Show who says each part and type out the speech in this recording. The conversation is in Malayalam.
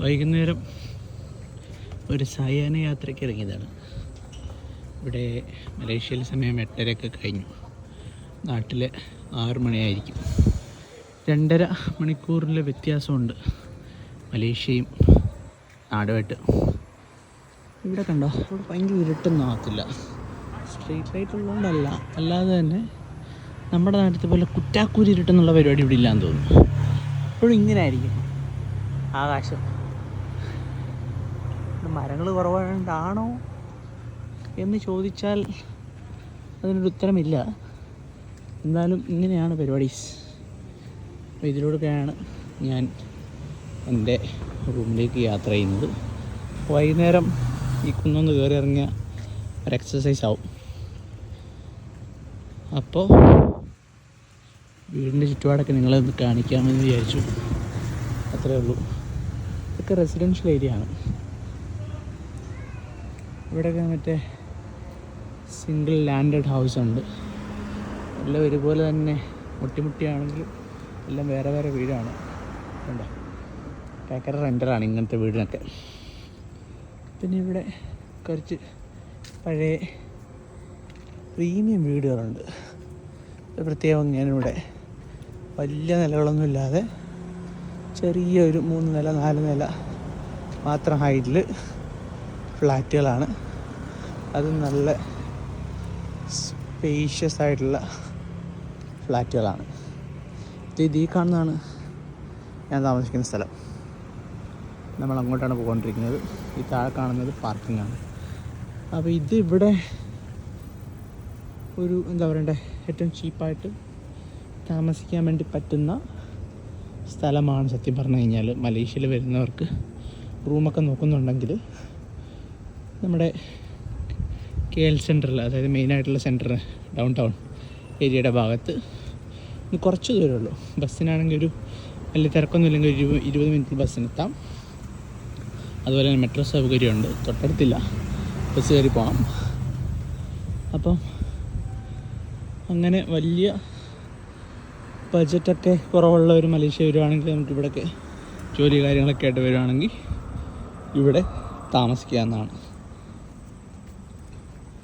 Speaker 1: വൈകുന്നേരം ഒരു സായാഹ്ന യാത്രയ്ക്ക് ഇറങ്ങിയതാണ്. ഇവിടെ മലേഷ്യയിൽ സമയം എട്ടരയൊക്കെ കഴിഞ്ഞു. നാട്ടിൽ ആറ് മണിയായിരിക്കും. രണ്ടര മണിക്കൂറിലെ വ്യത്യാസമുണ്ട് മലേഷ്യയും നാടുമായിട്ട്. ഇവിടെ കണ്ടോ? ഇവിടെ ഭയങ്കര ഇരുട്ടൊന്നും ആകത്തില്ല. സ്ട്രീറ്റ് ലൈറ്റ് ഉള്ളതുകൊണ്ടല്ല. അല്ലാതെ തന്നെ നമ്മുടെ നാട്ടിലത്തെ പോലെ കുറ്റാക്കൂരി ഇരുട്ടെന്നുള്ള പരിപാടി ഇവിടെ ഇല്ലാന്ന് തോന്നുന്നു. എപ്പോഴും ഇങ്ങനെ ആയിരിക്കും ആകാശം. മരങ്ങൾ കുറവായതുകൊണ്ടാണോ എന്ന് ചോദിച്ചാൽ അതിനൊരു ഉത്തരമില്ല. എന്നാലും ഇങ്ങനെയാണ് പരിപാടീസ് അപ്പോൾ ഇതിലൂടെയൊക്കെയാണ് ഞാൻ എന്റെ റൂമിലേക്ക് യാത്ര ചെയ്യുന്നത്. വൈകുന്നേരം ഈ കുന്നൊന്ന് കയറി ഇറങ്ങിയ ഒരു എക്സസൈസ് ആവും. അപ്പോൾ വീടിന്റെ ചുറ്റുപാടൊക്കെ നിങ്ങളെ ഒന്ന് കാണിക്കാമെന്ന് വിചാരിച്ചു. അത്രേ ഉള്ളൂ. ഇതൊക്കെ റെസിഡൻഷ്യൽ ഏരിയ ആണ്. ഇവിടെയൊക്കെ മറ്റേ സിംഗിൾ ലാൻഡഡ് ഹൗസ് ഉണ്ട്. എല്ലാം ഒരുപോലെ തന്നെ മുട്ടിമുട്ടിയാണെങ്കിൽ എല്ലാം വേറെ വേറെ വീടാണ്. കണ്ടോ? ഭയങ്കര റെന്ററാണ് ഇങ്ങനത്തെ വീടിനൊക്കെ. പിന്നെ ഇവിടെ കുറച്ച് പഴയ പ്രീമിയം വീടുകളുണ്ട്. പ്രത്യേകം ഞാനിവിടെ വലിയ നിലകളൊന്നും ഇല്ലാതെ ചെറിയൊരു മൂന്ന് നില നാല് നില മാത്രം ഹൈറ്റിൽ ഫ്ലാറ്റുകളാണ്. അത് നല്ല സ്പേഷ്യസ് ആയിട്ടുള്ള ഫ്ലാറ്റുകളാണ്. ഇത് ഈ കാണുന്നതാണ് ഞാൻ താമസിക്കുന്ന സ്ഥലം. നമ്മൾ അങ്ങോട്ടാണ് പോയിക്കൊണ്ടിരിക്കുന്നത്. ഈ താഴെ കാണുന്നത് പാർക്കിംഗ് ആണ്. അപ്പോൾ ഇത് ഇവിടെ ഒരു എന്താ പറയണ്ടേ ഏറ്റവും ചീപ്പായിട്ട് താമസിക്കാൻ വേണ്ടി പറ്റുന്ന സ്ഥലമാണ് സത്യം പറഞ്ഞു കഴിഞ്ഞാൽ മലേഷ്യയിൽ വരുന്നവർക്ക് റൂമൊക്കെ നോക്കുന്നുണ്ടെങ്കിൽ നമ്മുടെ കെ എൽ സെന്ററിൽ അതായത് മെയിനായിട്ടുള്ള സെന്റർ ഡൗൺ ടൗൺ ഏരിയയുടെ ഭാഗത്ത് കുറച്ച് ദൂരമേ ഉള്ളൂ. ബസ്സിനാണെങ്കിൽ ഒരു വലിയ തിരക്കൊന്നും ഇല്ലെങ്കിൽ ഒരു ഇരുപത് മിനിറ്റിൽ ബസ്സിനെത്താം. അതുപോലെ തന്നെ മെട്രോ സൗകര്യമുണ്ട്. തൊട്ടടുത്തില്ല. ബസ് കയറി പോകാം അപ്പം അങ്ങനെ വലിയ ബജറ്റൊക്കെ കുറവുള്ള ഒരു മലേഷ്യ വരുവാണെങ്കിൽ നമുക്കിവിടെയൊക്കെ ജോലി കാര്യങ്ങളൊക്കെ ആയിട്ട് വരുവാണെങ്കിൽ ഇവിടെ താമസിക്കാവുന്നതാണ്.